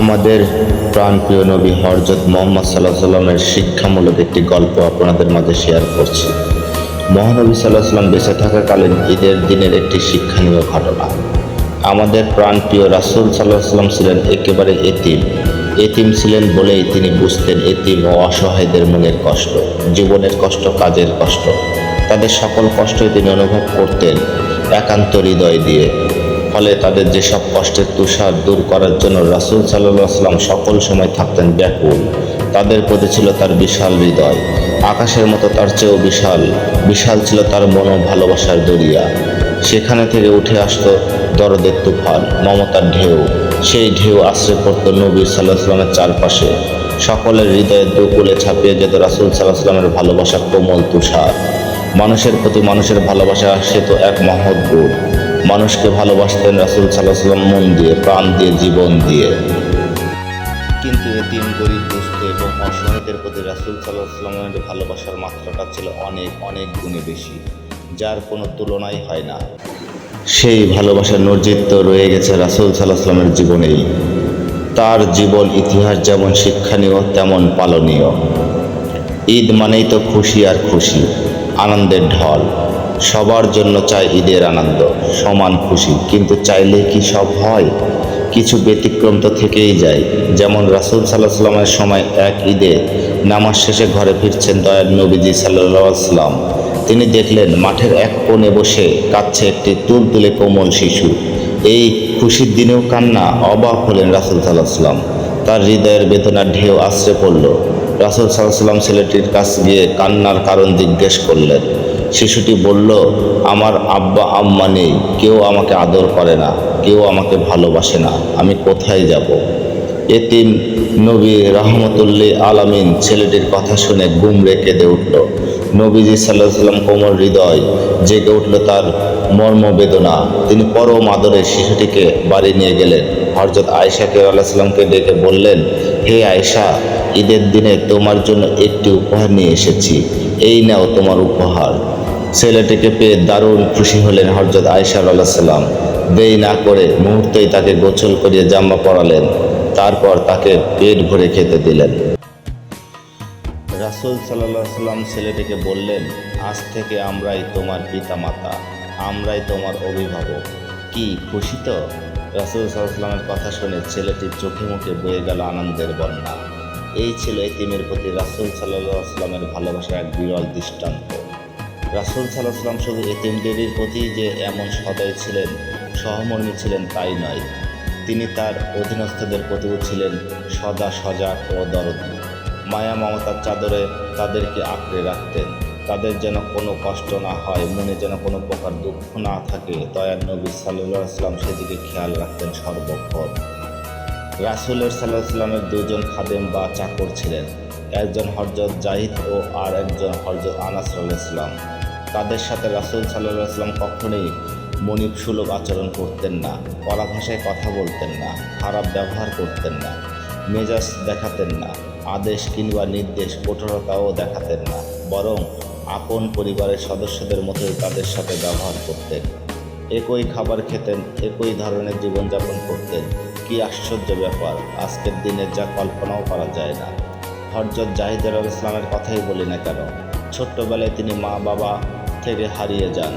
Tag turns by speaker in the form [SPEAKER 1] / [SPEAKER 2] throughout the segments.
[SPEAKER 1] আমাদের প্রাণপ্রিয় নবী হরজত মোহাম্মদ সাল্লাহ সাল্লামের শিক্ষামূলক একটি গল্প আপনাদের মাঝে শেয়ার করছি। মহানবী সাল্লাহ সাল্লাম বেঁচে থাকাকালীন ঈদের দিনের একটি শিক্ষণীয় ঘটনা। আমাদের প্রাণপ্রিয় রাসুল সাল্লাহ সাল্লাম ছিলেন একেবারে এতিম। এতিম ছিলেন বলেই তিনি বুঝতেন এতিম ও অসহায়দের মনের কষ্ট, জীবনের কষ্ট, কাজের কষ্ট। তাদের সকল কষ্টই তিনি অনুভব করতেন একান্ত হৃদয় দিয়ে। ফলে তাদের যেসব কষ্টের তুষার দূর করার জন্য রাসুল সাল্লাম সকল সময় থাকতেন ব্যাকুল। তাদের প্রতি ছিল তার বিশাল হৃদয়। আকাশের মতো তার চেয়েও বিশাল। বিশাল ছিল তার মন ভালোবাসার দরিয়া। সেখানে থেকে উঠে আসত দরদের তুফান, মমতার ঢেউ। সেই ঢেউ আশ্রয় পড়ত নবী সাল্লাহ চারপাশে। সকলের হৃদয়ের দুকুলে ছাপিয়ে যেত রাসুল সাল্লাহ ভালোবাসা কোমল তুষার। মানুষের প্রতি মানুষের ভালোবাসা, সে তো এক মহৎ গুণ। মানুষকে ভালোবাসতেন রাসুল সাল্লাহ মন দিয়ে, প্রাণ দিয়ে, জীবন দিয়ে। কিন্তু এতিম গরিব দুস্থ এবং অসহায়দের প্রতি রাসুল সাল্লাহ সাল্লামের ভালোবাসার মাত্রাটা ছিল অনেক অনেক গুণে বেশি, যার কোনো তুলনাই হয় না। সেই ভালোবাসার নর্জিত রয়ে গেছে রাসুল সাল্লাহ জীবনেই। তার জীবন ইতিহাস যেমন শিক্ষণীয়, তেমন পালনীয়। ঈদ মানেই তো খুশি আর খুশি, আনন্দের ঢল। সবার জন্য চাই ঈদের আনন্দ, সমান খুশি। কিন্তু চাইলে কি সব হয়? কিছু ব্যতিক্রম তো থেকেই যায়। যেমন রাসুল সাল্লাহ সাল্লামের সময় এক ঈদে নামাজ শেষে ঘরে ফিরছেন দয়ার নবীজি সাল্লাম তিনি দেখলেন মাঠের এক কোণে বসে কাঁদছে একটি তুলতুলে কোমল শিশু। এই খুশির দিনেও কান্না অবাক হলেন রাসুল সাল্লাহ তার হৃদয়ের বেদনার ঢেউ আশ্রে পড়ল। রাসুল সাল্লাহ সাল্লাম ছেলেটির কাছ গিয়ে কান্নার কারণ জিজ্ঞেস করলেন শিশুটি বলল, আমার আব্বা আম্মা নেই, কেউ আমাকে আদর করে না, কেউ আমাকে ভালোবাসে না, আমি কোথায় যাব? এতিম নবী রহমতুল্লি আলামিন ছেলেটির কথা শুনে গুমরে কেঁদে উঠল। নবীজি সাল্লাহ সাল্লাম কোমর হৃদয় জেগে উঠল তার মর্মবেদনা তিনি পরম আদরে শিশুটিকে বাড়ি নিয়ে গেলেন। হরজত আয়সাকে আল্লাহ সাল্লামকে ডেকে বললেন, হে আয়সা ঈদের দিনে তোমার জন্য একটি উপহার নিয়ে এসেছি। এই নাও তোমার উপহার। ছেলেটিকে পেয়ে দারুণ খুশি হলেন হরজত আয়সা আল্লাহ সাল্লাম দেই না করে মুহূর্তেই তাকে গোসল করিয়ে জাম্মা পরালেন, তারপর তাকে পেট ভরে খেতে দিলেন। রাসুল সাল্লাহ সাল্লাম ছেলেটিকে বললেন, আজ থেকে আমরাই তোমার পিতা মাতা আমরাই তোমার অভিভাবক। কি, খুশি তো? রাসুল সাল্লামের কথা শুনে ছেলেটির চোখে মুখে বয়ে গেল আনন্দের বন্যা। এই ছিল এতিমের প্রতি রাসুল সাল্লাহ সাল্লামের ভালোবাসার এক বিরল দৃষ্টান্ত। রাসুল সাল্লাহ সাল্লাম শুধু এতিমদেরই প্রতি যে এমন সদয় ছিলেন, সহমর্মী ছিলেন তাই নয়। তিনি তার অধীনস্থদের প্রতিও ছিলেন সদা সজাগ ও দরদি। মায়া মমতার চাদরে তাদেরকে আঁকড়ে রাখতেন। তাদের যেন কোনো কষ্ট না হয়, মনে যেন কোনো প্রকার দুঃখ না থাকে, দয়ার নবী সাল্লাহ আসলাম সেদিকে খেয়াল রাখতেন সর্বক্ষণ। রাসুলের সাল্লাহ সাল্লামের দুজন খাদেম বা চাকর ছিলেন। একজন হরজত জাহিদ ও আর একজন হরজত আনাস ইসলাম তাদের সাথে রাসুল সাল্লাহ সাল্লাম কখনোই মনিব সুলভ আচরণ করতেন না, কড়া ভাষায় কথা বলতেন না, খারাপ ব্যবহার করতেন না, মেজাজ দেখাতেন না, আদেশ কিংবা নির্দেশ কঠোরতাও দেখাতেন না, বরং আপন পরিবারের সদস্যদের মতোই তাদের সাথে ব্যবহার করতেন। একই খাবার খেতেন, একই ধরনের জীবনযাপন করতেন। কি আশ্চর্য ব্যাপার, আজকের দিনে যা কল্পনাও করা যায় না। হরজত জাহিদুল ইসলামের কথাই বলি না কেন? ছোট্টবেলায় তিনি মা বাবা থেকে হারিয়ে যান।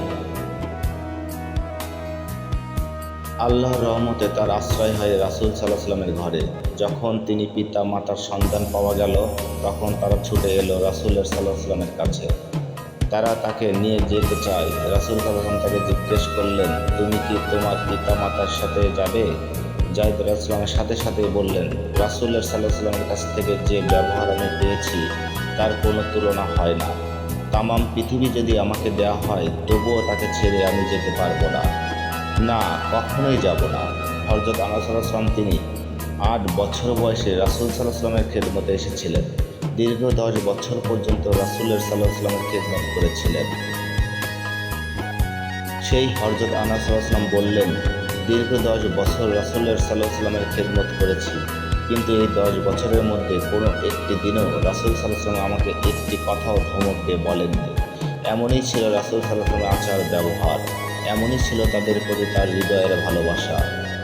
[SPEAKER 1] আল্লাহর রহমতে তার আশ্রয় হয় রাসুল সাল্লাহ সাল্লামের ঘরে। যখন তিনি পিতা, মাতার সন্তান পাওয়া গেল, তখন তারা ছুটে এলো রাসুলের সাল্লাহ সাল্লামের কাছে। তারা তাকে নিয়ে যেতে চায়। রাসুল সাল্লাম তাকে জিজ্ঞেস করলেন, তুমি কি তোমার পিতা, মাতার সাথে যাবে? জাহিদুল ইসলামের সাথে সাথে বললেন, রাসুলের সাল্লাহ সাল্লামের কাছ থেকে যে ব্যবহার আমি পেয়েছি, তার কোনো তুলনা হয় না। তামাম পৃথিবী যদি আমাকে দেওয়া হয়, তবুও তাকে ছেড়ে আমি যেতে পারব না। না, কখনোই যাব না। হরজত আনাসাল্লাম তিনি আট বছর বয়সে রাসুল সাল্লাহ সাল্লামের খেদমতে এসেছিলেন। দীর্ঘ দশ বছর পর্যন্ত রাসুলের সাল্লাহ খেদমত করেছিলেন। সেই হরজত আনাসাল্লাম বললেন, দীর্ঘ দশ বছর রাসুলের সাল্লাহ সাল্লামের খেদমত করেছি। কিন্তু এই দশ বছরের মধ্যে কোনো একটি দিনও রাসুল সাল্লাম আমাকে একটি কথাও ধমক দিয়ে বলেননি। এমনই ছিল রাসুল সাল্লামের আচার ব্যবহার। এমনই ছিল তাদের প্রতি তার হৃদয়ের ভালোবাসা।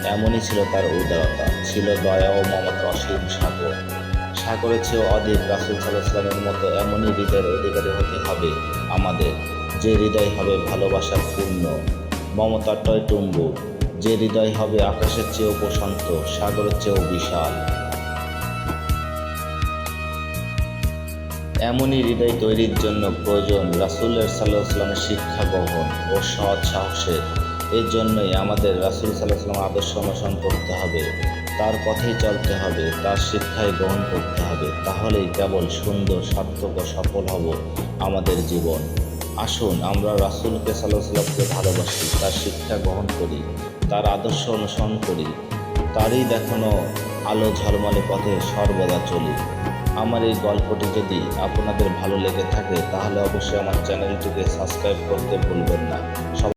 [SPEAKER 1] এমনই ছিল তার উদারতা। ছিল দয়া ও মমতা অসীম সাগর। সাগরের চেয়েও অধিক রাসুল সাল্লাহামের মতো এমনই হৃদয়ের অধিকারী হতে হবে আমাদের। যে হৃদয় হবে ভালোবাসার পূর্ণ, মমতার টয়টুম্বু যে হৃদয় হবে আকাশের চেয়েও প্রশান্ত, সাগরের চেয়েও বিশাল। এমনই হৃদয় তৈরির জন্য প্রয়োজন রাসুলের সাল্লাহ সাল্লামের শিক্ষা গ্রহণ ও সৎ সাহসের। এর জন্যই আমাদের রাসুল সাল্লাহ সাল্লাম আদর্শ অনুসরণ করতে হবে, তার পথেই চলতে হবে, তার শিক্ষায় গ্রহণ করতে হবে। তাহলেই কেবল সুন্দর, সার্থক ও সফল হব আমাদের জীবন। আসুন আমরা রাসুলকে সাল্লাহ সাল্লামকে ভালোবাসি, তার শিক্ষা গ্রহণ করি, তার আদর্শ অনুসরণ করি। তারই দেখানো আলো ঝলমলে পথে সর্বদা চলি। আমার এই গল্পটি যদি আপনাদের ভালো লেগে থাকে, তাহলে অবশ্যই আমার চ্যানেলটিকে সাবস্ক্রাইব করতে ভুলবেন না।